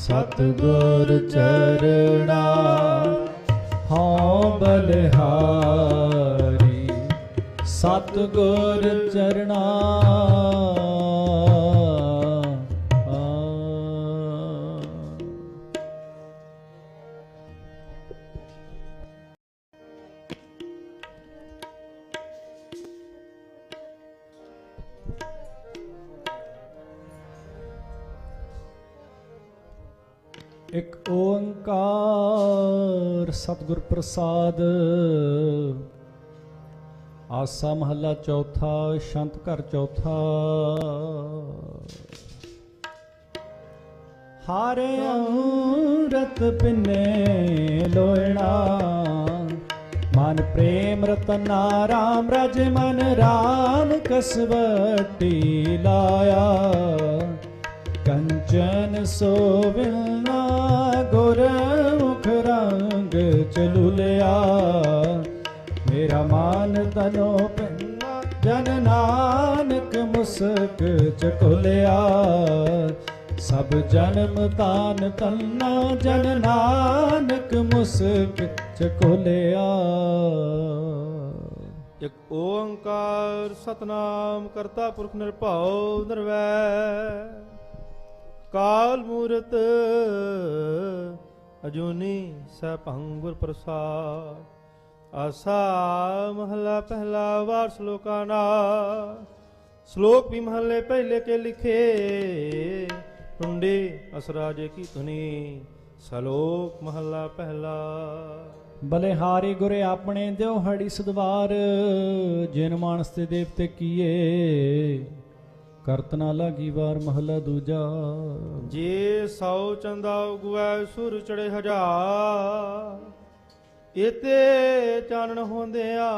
ਸਤਿਗੁਰ ਚਰਣਾ ਹਉ ਬਲਿਹਾਰੀ। ਸਤਿਗੁਰ ਚਰਣਾ। ਇੱਕ ਓੰਕਾਰ ਸਤਿਗੁਰ ਪ੍ਰਸਾਦ। ਆਸਾ ਮਹੱਲਾ ਚੌਥਾ, ਸ਼ੰਤ ਘਰ ਚੌਥਾ। ਹਾਰੇ ਅੰਮ੍ਰਿਤ ਪਿੰਨੇ ਲੋਇਣਾ, ਮਨ ਪ੍ਰੇਮ ਰਤਨਾ ਰਾਮ ਰਜ ਮਨ ਰਾਮ ਕਸਵਟੀ ਲਾਇਆ। ਕੰਚਨ ਸੋਵਿਲਨਾ ਗੁਰ ਮੁਖ ਰੰਗ ਚਲੁਲਿਆ ਮੇਰਾ ਮਾਨ ਤਨੋ ਪਿੰਨਾ ਜਨ ਨਾਨਕ ਮੁਸਕ ਚਕੁਲਿਆ ਸਭ ਜਨਮ ਤਾਨ ਤੰਨਾ ਜਨ ਨਾਨਕ ਮੁਸਕ ਚਕੁਲਿਆ ਇਕ ਓੰਕਾਰ ਸਤਨਾਮ ਕਰਤਾ ਪੁਰਖ ਨਿਰਭਉ ਨਿਰਵੈਰ ਕਾਲ ਮੂਰਤ ਅਜੂਨੀ ਸਭੰ ਗੁਰ ਪ੍ਰਸਾਦ ਆਸਾ ਮਹਲਾ ਪਹਿਲਾ ਵਾਰ ਸ਼ਲੋਕਾ ਨਾ ਸ਼ਲੋਕ ਵੀ ਮਹੱਲੇ ਪਹਿਲੇ ਕੇ ਲਿਖੇ। ਟੁੰਡੇ ਅਸਰਾਜੇ ਕੀ ਧੁਨੀ। ਸ਼ਲੋਕ ਮਹੱਲਾ ਪਹਿਲਾ। ਬਲਿਹਾਰੀ ਗੁਰੇ ਆਪਣੇ ਦਿਓ ਹੜੀ ਸਦਵਾਰ। ਜਿਨ ਮਾਨਸ ਤੇ ਦੇਵਤੇ ਕੀਏ। ਕਰਤ ਨਾ ਲਾਗੀ ਵਾਰ ਮਹਲਾ ਦੂਜਾ। ਜੇ ਸੌ ਚੰਦਾ ਉਗਵੈ ਸੁਰ ਚੜੇ ਹਜ਼ਾਰ। ਇਤੇ ਚਾਨਣ ਹੁੰਦਿਆ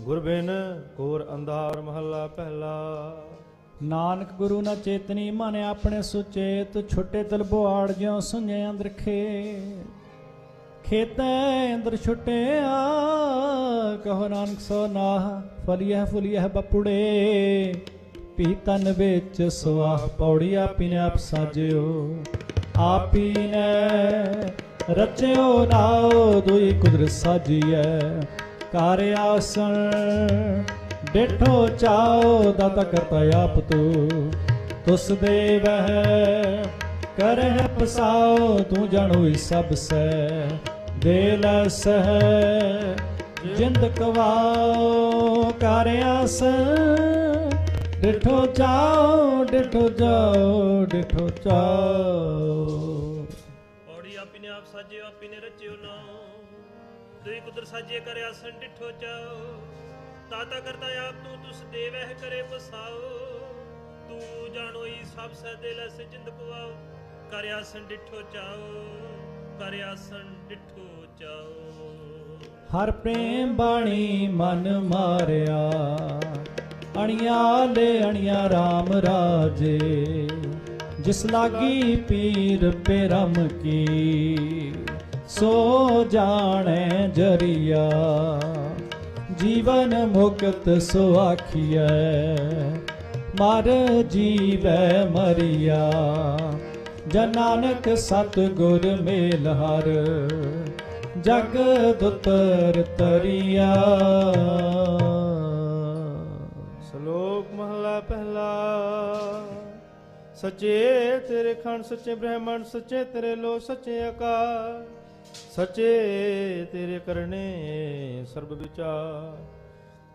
ਗੁਰ ਬਿਨ ਕੋਰ ਅੰਧਾਰ ਮਹੱਲਾ ਪਹਿਲਾ। ਨਾਨਕ ਗੁਰੂ ਨਾ ਚੇਤਨੀ ਮਨ ਆਪਣੇ ਸੁਚੇਤ ਛੁੱਟੇ ਤਲ ਬੁਆੜ ਜਿਉ ਸੁਝੇ ਅੰਦਰਖੇ ਖੇਤੈ ਅੰਦਰ ਛੁੱਟਿਆ, ਕਹੋ ਨਾਨਕ ਸੋ ਨਾਹ ਫਲੀਹ ਫੁਲੀਹ ਬਪੁੜੇ। ਪੀ ਤਨ ਵਿੱਚ ਸੁਆਹ ਪੌੜੀ ਆਪੀ ਨੇ ਆਪ ਸਾਜਿਓ। ਆਪੀ ਨੇ ਰਚਿਓ ਨਾਉ, ਦੁਈ ਕੁਦਰਤ ਸਾਜੀਐ। ਕਰ ਆਸਣ, ਡੇਠੋ ਚਾਓ ਦਾਤਾ ਕਰਤਾ ਆਪ ਤੂੰ। ਤੁਸ ਦੇ ਵਹਿ ਕਰਹਿ ਪਸਾਓ ਤੂੰ ਜਾਣੋ ਇਸ ਸਭ ਸੈ ਦੇ ਲੈ ਸਹਿ ਜਿੰਦ ਕਵਾਓ ਕਰ ਡਿਠੋ ਚਾਓ, ਡਿਠੋ ਜਾਓ, ਡਿਠੋ ਚਾਓ। ਔੜੀ ਆਪੀ ਨੇ ਆਪ ਸਾਜਿਓ, ਆਪੀ ਨੇ ਰਚਿਓ ਨਾਉ। ਦੁਈ ਕੁਦਰ ਸਾਜੇ ਕਰੇ ਆਸਨ ਡਿਠੋ ਚਾਓ। ਤਾਤਾ ਕਰਤਾ ਆਪ ਤੂੰ, ਤੁਸ ਦੇਵਹਿ ਕਰੇ ਪਸਾਓ ਤੂੰ ਜਾਣੋਈ ਈ ਸਭ ਸਦੇ ਲਸ ਜਿੰਦ ਕਵਾਓ ਕਰੇ ਆਸਨ ਡਿਠੋ ਚਾਓ। ਕਰੇ ਆਸਨ ਡਿਠੋ ਚਾਓ। ਹਰ ਪ੍ਰੇਮ ਬਾਣੀ ਮਨ ਮਾਰਿਆ। ਅਣਿਆ ਲੈ ਅਣਿਆ RAM ਰਾਜੇ। ਜਿਸ ਲਾਗੀ ਪੀਰ ਪਰਮ ਕੀ, ਸੋ ਜਾਣੈ ਜਰੀਆ। ਜੀਵਨ ਮੁਕਤ ਸੋ ਆਖੀਐ, ਮਰ ਜੀਵੈ ਮਰਿਆ। ਜਨ ਨਾਨਕ ਸਤ ਗੁਰ ਮੇਲ ਹਰ, ਜਗ ਦੁਤਰ ਤਰੀਆ। ਸ਼ਲੋਕ ਮਹਲਾ ਪਹਿਲਾ, ਸੱਚੇ ਤੇਰੇ ਖੰਡ, ਸੱਚੇ ਬ੍ਰਹਮਣ ਸੱਚੇ ਤੇਰੇ ਲੋ ਸੱਚੇ ਆਕਾਰ ਸੱਚੇ ਤੇਰੇ ਕਰਨੇ ਸਰਬ ਵਿਚਾਰ।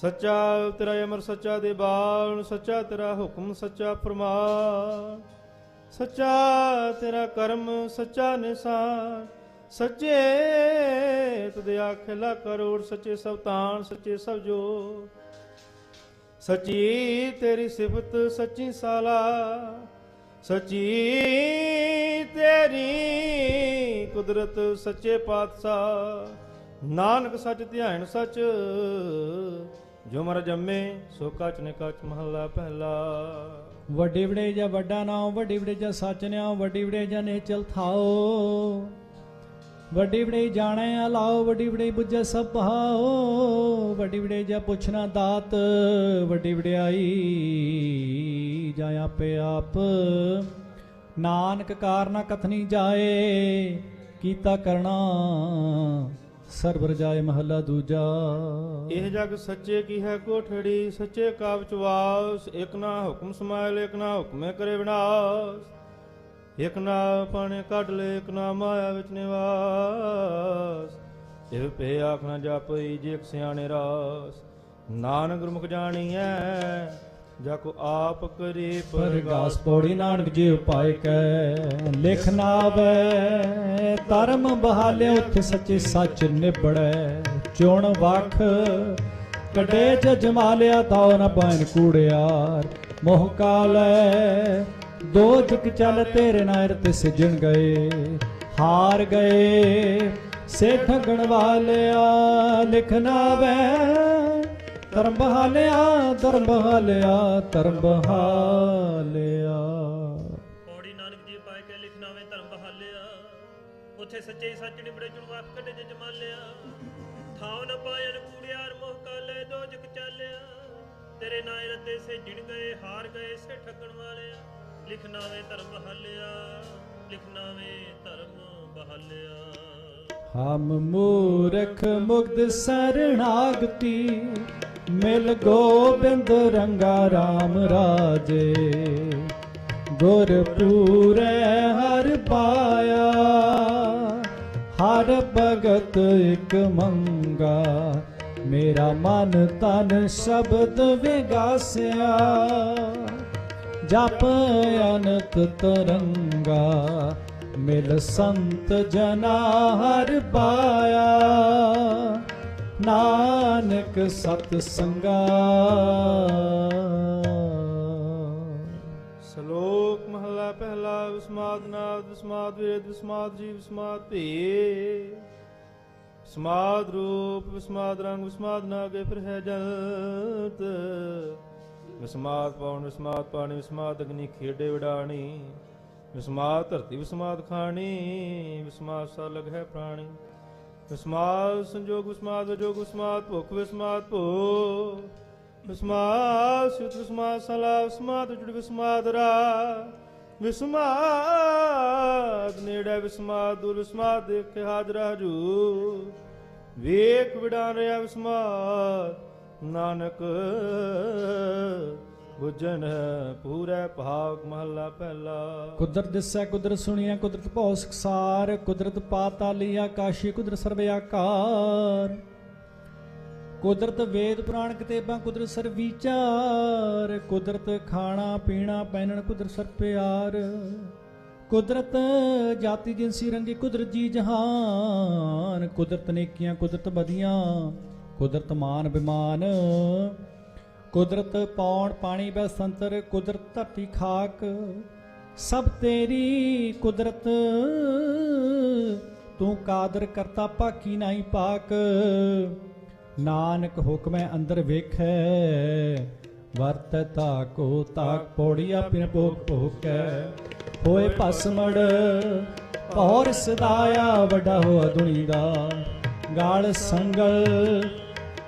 ਸੱਚਾ ਤੇਰਾ ਅਮਰ, ਸੱਚਾ ਦੇ ਬਾਣ, ਸੱਚਾ ਤੇਰਾ ਹੁਕਮ, ਸੱਚਾ ਫਰਮਾਨ। ਸੱਚਾ ਤੇਰਾ ਕਰਮ, ਸੱਚਾ ਨਿਸ਼ਾਨ। ਸੱਚੇ ਤੁਦੇ ਆਖਲਾ ਕਰੋੜ, ਸੱਚੇ ਸਭ ਤਾਣ, ਸੱਚੇ ਸਭ ਜੋ ਸੱਚੀ ਤੇਰੀ ਸਿਫਤ, ਸੱਚੀ ਸਾਲਾ। ਸੱਚੀ ਤੇਰੀ ਕੁਦਰਤ, ਸੱਚੇ ਪਾਤਸ਼ਾਹ। ਨਾਨਕ ਸੱਚ, ਧਿਆਨ ਸੱਚ। ਜੋ ਮਰ ਜੰਮੇ, ਸੋ ਕਚ ਨੇ ਕਚ ਮਹੱਲਾ ਪਹਿਲਾ। ਵੱਡੇ ਵੜੇ ਜਾਂ ਵੱਡਾ ਨਾਮ ਵੱਡੀ ਵੜੇ ਜਾਂ ਸੱਚ ਨਿਆਉ ਵੱਡੀ ਵੜੇ ਜਾਂ ਨੇਚਲ ਥਾਓ। ਵੱਡੀ ਵੜੇ ਜਾਣੈ ਅਲਾਓ ਵੱਡੀ ਵੜੇ ਬੁੱਝੈ ਸਭ ਭਾਓ। ਵੱਡੀ ਵੜੇ ਜਾਂ ਪੁੱਛਣਾ ਦਾਤ ਵੱਡੀ ਵਡਿਆਈ ਜਾਂ ਆਪੇ ਆਪ। ਨਾਨਕ ਕਾਰਨਾ ਕਥਨੀ ਜਾਏ, ਕੀਤਾ ਕਰਨਾ ਸਰਬਰ ਜਾਏ ਮਹੱਲਾ ਦੂਜਾ। ਇਹ ਜਗ ਸੱਚੇ ਕੀ ਹੈ ਕੋਠੜੀ, ਸੱਚੇ ਕਾ ਵਿੱਚ ਵਾਸ। ਇਕ ਨਾ ਹੁਕਮ ਸਮਾਇਲ, ਇਕ ਨਾ ਹੁਕਮੇ ਕਰੇ ਵਿਨਾਸ਼। ਇਕ ਨਾ ਪਾਣੇ ਕੱਢ ਲੈ, ਇਕ ਨਾ ਮਾਇਆ ਵਿੱਚ ਨਿਵਾਸ। ਇਹ ਪੇ ਆਖਣਾ ਜਾਪਈ, ਜੇ ਸਿਆਣੇ ਰਾਸ। ਨਾਨਕ ਗੁਰਮੁਖ ਜਾਣੀਐ ਜਾ ਕੋ ਆਪ ਕਰੇ ਪਰਗਾਸ ਪੌੜੀ ਨਾਨਕ ਜੀ ਉਪਾਇ ਕੈ। ਲਿਖ ਨਾਵੈ ਧਰਮ ਬਹਾਲਿਆ ਉੱਥੇ ਸੱਚੇ ਸੱਚ ਨਿਬੜੈ। ਚੁਣ ਵਖ ਕਡੇ ਜਜਮਾਲਿਆ ਤਾਉ ਨ ਪਾਇਨ ਕੂੜਿਆਰ। ਮੋਹ ਕਾਲੈ ਦੋ ਜੁਗ ਚੱਲ ਤੇਰੇ ਨਾਇਰ ਤੇ ਸਿਜਣ ਗਏ। ਹਾਰ ਗਏ ਸੇ ਠਗਣ ਵਾਲਿਆ ਲਿਖ ਨਾਵੈ। ਧਰਮ ਬਹਾਲਿਆ ਧਰਮ ਬਹਾਲਿਆ ਧਰਮ ਬਹਾਲਿਆ ਪੌੜੀ ਨਾਨਕ ਜੀ ਪਾਏ ਕੇ ਲਿਖਣਾ ਧਰਮ ਬਹਾਲਿਆ ਉਥੇ ਸੱਚੇ ਸੱਚ ਨਿਬੜੇ ਚੁਣਵਾਕ ਕੱਢੇ ਜੇ ਜਮਾਲਿਆ ਥਾਉ ਨ ਪਾਇਨ ਕੂੜਿਆਰ ਮੋਹ ਕਾਲੇ ਦੋ ਚਾਲਿਆ। ਤੇਰੇ ਨਾਇ ਰਤੇ ਸੇ ਜਿਣ ਗਏ, ਹਾਰ ਗਏ ਸੇ ਠੱਗਣ ਵਾਲਿਆ। ਲਿਖਣਾ ਵੇ ਧਰਮ ਬਹਾਲਿਆ ਲਿਖਣਾ ਵੇ ਧਰਮ ਬਹਾਲਿਆ। ਹਮ ਮੂਰਖ ਮੁਗਧ ਸਰਣਾਗਤੀ, ਮਿਲ ਗੋਬਿੰਦ ਰੰਗਾ RAM ਰਾਜੇ। ਗੁਰ ਪੂਰੇ ਹਰ ਪਾਇਆ, ਹਰ ਭਗਤ ਇਕ ਮੰਗਾ। ਮੇਰਾ ਮਨ ਤਨ ਸ਼ਬਦ ਵਿਗਾਸਿਆ, ਜਪ ਅਨੰਤ ਤਰੰਗਾ। ਮਿਲ ਸੰਤ ਜਨਾ ਹਰ ਪਾਇਆ, ਨਾਨਕ ਸਤ ਸੰਗਾ। ਸ਼ਲੋਕ ਮਹਲਾ ਪਹਿਲਾ, ਵਿਸਮਾਦ ਨਾਦ, ਵਿਸਮਾਦ ਵੇਦ, ਵਿਸਮਾਦ ਜੀਵ, ਵਿਸਮਾਦ ਭੇ ਵਿਸਮਾਦ ਰੂਪ, ਵਿਸਮਾਦ ਰੰਗ, ਵਿਸਮਾਦ ਨਾਗੇ ਫਿਰ ਹੈ ਜਲਤ ਵਿਸਮਾਦ ਪੌਣ ਵਿਸਮਾਦ ਪਾਣੀ, ਵਿਸਮਾਦ ਅਗਨੀ ਖੇਡੇ ਵਿਡਾਣੀ। ਵਿਸਮਾਦ ਧਰਤੀ ਵਿਸਮਾਦ ਖਾਣੀ, ਵਿਸਮਾਦ ਸਲਗ ਹੈ ਪ੍ਰਾਣੀ। ਵਿਸਮਾਦ ਸੰਜੋਗ ਵਿਸਮਾਦ ਵਿਜੋਗ ਵਿਸਮਾਦ, ਭੁਖ ਵਿਸਮਾਦ ਭੋ ਵਿਸਮਾਦ ਸੁਤ ਵਿਸਮਾਦ ਸਲਾ, ਵਿਸਮਾਦ ਜੁੜ ਵਿਸਮਾਦ ਰਾ। ਵਿਸਮਾਦ ਨੇੜੇ ਵਿਸਮਾਦ, ਦੂਰ ਵਿਸਮਾਦ, ਦੇਖ ਕੇ ਹਾਜ਼ਰ ਹਜੂ ਵੇਖ ਵਿਡਾਨ ਰਿਆ ਵਿਸਮਾਦ, ਨਾਨਕ ਬੁਝਨ ਪੂਰੇ ਭਾਗ ਮਹੱਲਾ ਪਹਿਲਾ। ਕੁਦਰਤ ਦਿਸੈ, ਕੁਦਰਤ ਸੁਣੀਐ, ਕੁਦਰਤ ਭਉ ਸਕਸਾਰ ਕੁਦਰਤ ਪਾਤਾਲੀ ਆਕਾਸ਼ੀ, ਕੁਦਰਤ ਸਰਬ ਆਕਾਰ। ਕੁਦਰਤ ਵੇਦ ਪੁਰਾਣ ਕਿਤਾਬਾਂ, ਕੁਦਰਤ ਸਰ ਵਿਚਾਰ। ਕੁਦਰਤ ਖਾਣਾ, ਪੀਣਾ, ਪਹਿਨਣ, ਕੁਦਰਤ ਸਰ ਪਿਆਰ। ਕੁਦਰਤ ਜਾਤੀ ਜਿੰਸੀ ਰੰਗੀ, ਕੁਦਰਤ ਜੀ ਜਹਾਨ। ਕੁਦਰਤ ਨੇਕੀਆਂ, ਕੁਦਰਤ ਬਦੀਆਂ ਕੁਦਰਤ ਮਾਨ, ਬਿਮਾਨ। ਕੁਦਰਤ ਪੌਣ ਪਾਣੀ ਬਸੰਤਰ ਕੁਦਰਤ ਧਰਤੀ ਖਾਕ। ਸਭ ਤੇਰੀ ਕੁਦਰਤ, ਤੂੰ ਕਾਦਰ ਕਰਤਾ ਪਾਕੀ ਨਹੀਂ ਪਾਕ। ਨਾਨਕ ਹੁਕਮੈ ਅੰਦਰ ਵੇਖੈ, ਵਰਤ ਤਾਕੋ ਤਾਕ ਪੌੜੀਆ ਪਿਨ ਭੋਗ ਭੋਗੈ। ਹੋਏ ਭਸਮੜ ਪੌਰ ਸਦਾਇਆ, ਵੱਡਾ ਹੋਆ ਦੁਨੀ ਦਾ ਗਾਲ ਸੰਗਲ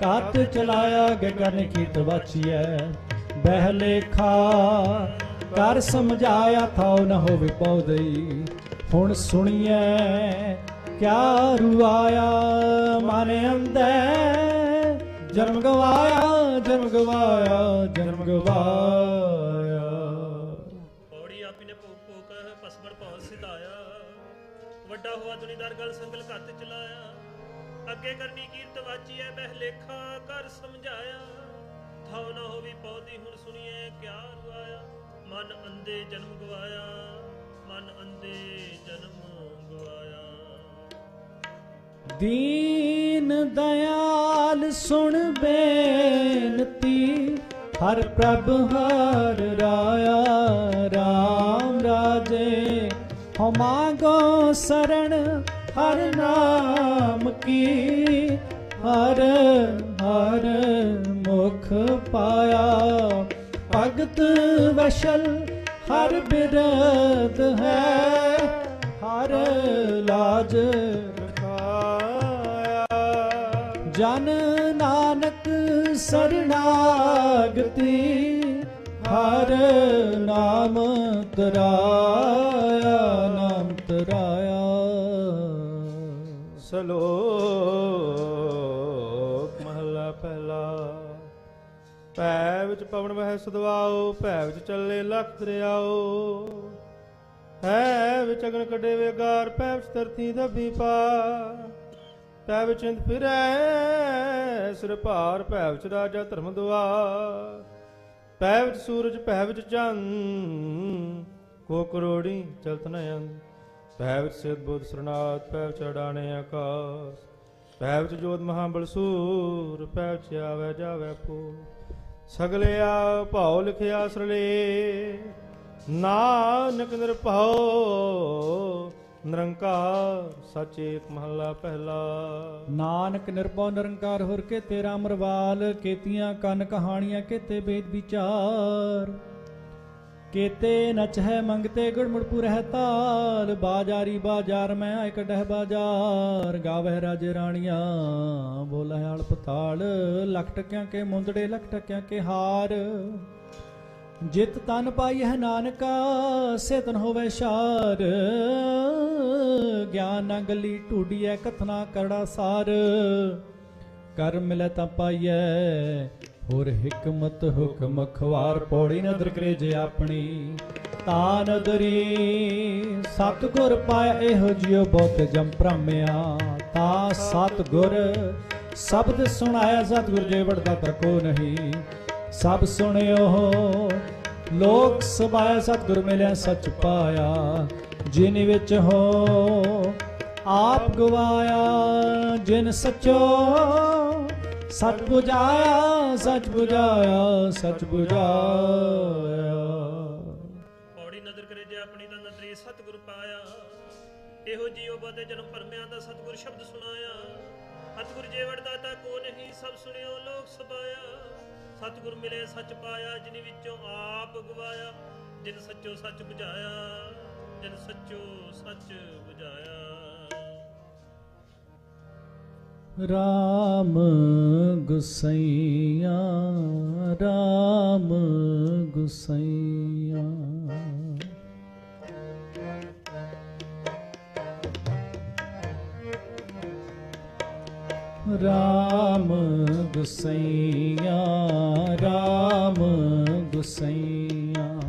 ਕਾਤ ਚਲਾਇਆ ਗਗਨ ਕੀ ਤਵਾਚੀਐ ਬਹਿ ਲੇਖਾ ਕਰ ਸਮਝਾਇਆ ਥਾਉ ਨ ਹੋਵੇ ਪਉਦਈ ਹੁਣ ਸੁਣੀਐ, ਕਿਆ ਰੁਆਇਆ ਮਨ ਅੰਦਰ ਜਨਮ ਗਵਾਇਆ ਜਨਮ ਗਵਾਇਆ ਜਨਮ ਗਵਾਇਆ। ਪੌੜੀ ਆਪੀ ਨੇ ਭੋਗ ਭੋਗ ਪਸਮੜ ਭਉ ਸਿਧਾਇਆ। ਵੱਡਾ ਹੋਆ ਦੁਨੀਦਾਰ ਗਲ ਸੰਗਲ ਘੱਤ ਚਲਾਇਆ। ਅੱਗੇ ਕਰਨੀ ਕੀਰਤ ਵਾਚੀ ਐ, ਬਹਿ ਲੇਖਾ ਕਰ ਸਮਝਾਇਆ। ਥਾਉ ਨਾ ਹੋਵੀ ਪੌਦੀ ਹੁਣ ਸੁਣੀਏ ਕਿਆ ਰੁਆਇਆ ਮਨ ਅੰਦੇ ਜਨਮ ਗਵਾਇਆ, ਮਨ ਅੰਦੇ ਜਨਮ ਗਵਾਇਆ। ਦੀਨ ਦਿਆਲ ਸੁਣ ਬੇਨਤੀ, ਹਰ ਪ੍ਰਭ ਹਰ ਰਾਇਆ। RAM ਰਾਜੇ ਹੋ ਸਰਣ ਹਰ ਨਾਮ ਕੀ, ਹਰ ਹਰ ਮੁਖ ਪਾਇਆ। ਭਗਤ ਵਸ਼ਲ ਹਰ ਬਿਰਦ ਹੈ, ਹਰ ਲਾਜ ਰਖਾਇਆ। ਜਨ ਨਾਨਕ ਸਰਣਾਗਤੀ ਹਰ ਨਾਮ ਤਰਾਇਆ। ਸਲੋਕ ਮਹਲਾ ਪਹਿਲਾ। ਭੈ ਵਿੱਚ ਪਵਨ ਵਹਿ ਸਦਵਾਓ, ਭੈ ਵਿੱਚ ਚੱਲੇ ਲਖ ਦਰਿਆਓ। ਹੈ ਵਿੱਚ ਅਗਨ ਕੱਢੇ ਵੇਗਾਰ, ਭੈ ਵਿੱਚ ਧਰਤੀ ਦੱਬੀ ਪਾ ਭੈ ਵਿੱਚ ਇੰਦ ਫਿਰੈ, ਸਿਰ ਭਾਰ, ਭੈ ਵਿੱਚ ਰਾਜਾ ਧਰਮ ਦੁਆਰ ਭੈ ਵਿੱਚ ਸੂਰਜ, ਭੈ ਵਿੱਚ ਚੰਦ, ਕੋ ਕਰੋੜੀ ਚਲਤ ਨਯਨ ਭੈ ਵਿੱਚ ਸਿਧ ਬੁੱਧ ਸਰਨਾਥ ਭੈ ਵਿੱਚ ਆਕਾਸ ਭੈ ਵਿੱਚ ਜੋਤ ਮਹਾਬਲ ਸੂਰ ਭੈ ਵਿੱਚ ਆਵੈ ਜਾਵੈ ਪੂ ਸਗਲੇ ਭਾਉ ਲਿਖਿਆ ਸਰਲੇ, ਨਾਨਕ ਨਿਰਭਉ, ਨਿਰੰਕਾਰ ਸਚ ਏਕ ਮਹੱਲਾ ਪਹਿਲਾ। ਨਾਨਕ ਨਿਰਭਉ, ਨਿਰੰਕਾਰ ਹੋਰ ਕੇ ਤੇਰਾ ਮਰਵਾਲ ਕੀਤੀਆਂ ਕੰਨ ਕਹਾਣੀਆਂ ਕੀਤੇ ਵੇਦ ਵਿਚਾਰ। ਕੀਤੇ ਨਚ ਹੈ ਮੰਗਤੇ ਗੁਰਮੁੜਪੁਰ ਹੈ ਤਾਲ। ਬਾਜਾਰੀ ਬਾਜ਼ਾਰ ਮੈਂ ਆਇ ਕਢਹਿ ਗਾਵਹਿ ਰਾਜੇ ਰਾਣੀਆਂ ਬੋਲੇ ਹਲ ਪਤਾਲ। ਲਖ ਟਕਿਆਂ ਕੇ ਮੁੰਦੜੇ, ਲਖ ਟਕਿਆਂ ਕੇ ਹਾਰ। ਜਿਤ ਤਨ ਪਾਈ ਹੈ ਨਾਨਕਾ ਸੇ ਤਨ ਹੋਵੇ ਸ਼ਾਰ। ਗਿਆਨ ਨਾ ਗੱਲੀ ਢੂਡੀਐ, ਕਥਨਾ ਕਰੜਾ ਸਾਰ। ਕਰ ਮਿਲੈ ਤਾਂ ਪਾਈਐ ਹੋਰ ਹਕਮਤ ਹੁਕਮ ਖਵਾਰ ਪੌੜੀ ਨਦਰ ਕਰੇ ਜੇ ਆਪਣੀ। ਤਾਂ ਨਦਰੀ ਸਤਗੁਰ ਪਾਇਆ, ਇਹੋ ਜਿਉ ਬਹੁਤ ਜਮ ਭ੍ਰਮਿਆ। ਤਾਂ ਸਤਗੁਰ ਸ਼ਬਦ ਸੁਣਾਇਆ, ਸਤਗੁਰ ਜੇ ਵੜਦਾ ਤਰਕੋ ਨਹੀਂ। ਸਭ ਸੁਣਿਓ, ਲੋਕ ਸਭਾਇਆ, ਸਤਿਗੁਰ ਮਿਲਿਆ, ਸੱਚ ਪਾਇਆ। ਜਿਨ ਵਿੱਚ ਹੋ ਆਪ ਗਵਾਇਆ, ਜਿਨ ਸਚੋ ਸੱਚ 부ਝਾਇਆ ਸੱਚ 부ਝਾਇਆ ਸੱਚ 부ਝਾਇਆ ਔੜੀ ਨਦਰ ਕਰੇ ਜੇ ਆਪਣੀ ਤਾਂ ਨਦਰੀ ਸਤਿਗੁਰ ਪਾਇਆ। ਇਹੋ ਜੀਉ ਬਦ ਜਨਮ ਪਰਮਿਆਂ ਦਾ ਸਤਿਗੁਰ ਸ਼ਬਦ ਸੁਣਾਇਆ। ਸਤਿਗੁਰ ਜੇ ਵਰਦਾਤਾ ਕੋ ਨਹੀਂ, ਸਭ ਸੁਣਿਓ ਲੋਕ ਸਬਾਇਆ ਸਤਿਗੁਰ ਮਿਲੇ, ਸੱਚ ਪਾਇਆ, ਜਿਨ ਵਿੱਚੋਂ ਆਪ ਗਵਾਇਆ। ਜਿਨ ਸੱਚੋ ਸੱਚ ਬੁਝਾਇਆ, ਜਿਨ ਸੱਚੋ ਸੱਚ ਬੁਝਾਇਆ। ਰਾਮ ਗੁਸਈਆ ਰਾਮ ਗੁਸਈਆ। ਰਾਮ ਗੁਸਈਆ ਰਾਮ ਗੁਸਈਆ।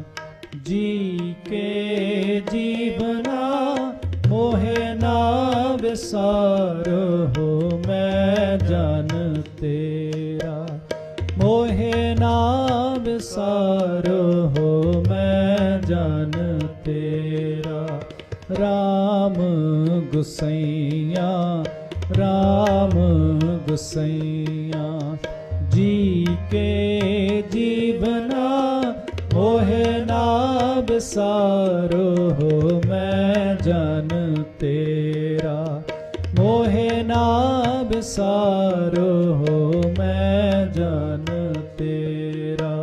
ਜੀ ਕੇ ਜੀ ਵਿਸਾਰੋ ਮੈਂ ਜਨ ਤੇਰਾ। ਮੋਹਿ ਨਾ ਵਿਸਾਰੋ ਮੈਂ ਜਨ ਤੇਰਾ। RAM ਗੁਸਈਆ RAM ਗੁਸਈਆ। ਜੀ ਕੇ ਜੀਵਨਾ, ਮੋਹਿ ਨਾ ਵਿਸਾਰੋ ਮੈਂ ਜਨ ਤੇਰਾ। ਵਿਸਾਰੋ ਮੈਂ ਜਨ ਤੇਰਾ।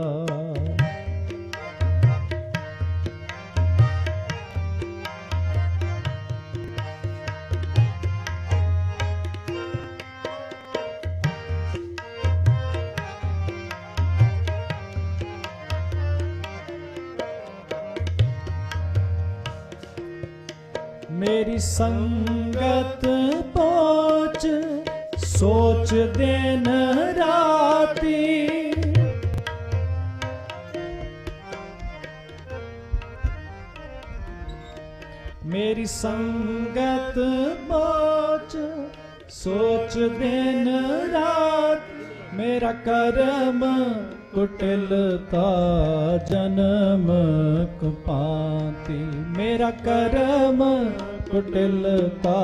ਮੇਰੀ ਸੰਗਤ ਪਹੁੰਚ ਸੋਚ ਦਿਨ ਰਾਤੀ। ਮੇਰੀ ਸੰਗਤ ਪਹੁੰਚ ਸੋਚ ਦਿਨ ਰਾਤ। ਮੇਰਾ ਕਰਮ ਕੁਟਿਲਤਾ ਜਨਮ ਕੁਪਾਤੀ। ਮੇਰਾ ਕਰਮ ਕੁਟਿਲਤਾ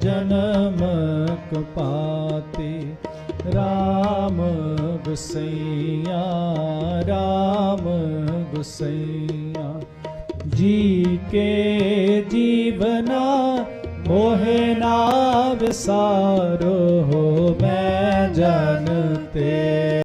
ਜਨਮ ਕਪਾਤੀ ਰਾਮ ਗੁਸਈਆ ਰਾਮ ਗੁਸਈਆ। ਜੀ ਕੇ ਜੀਵਨਾ ਮੋਹਿ ਨਾ ਵਿਸਾਰੋ ਮੈਂ ਜਨ ਤੇ।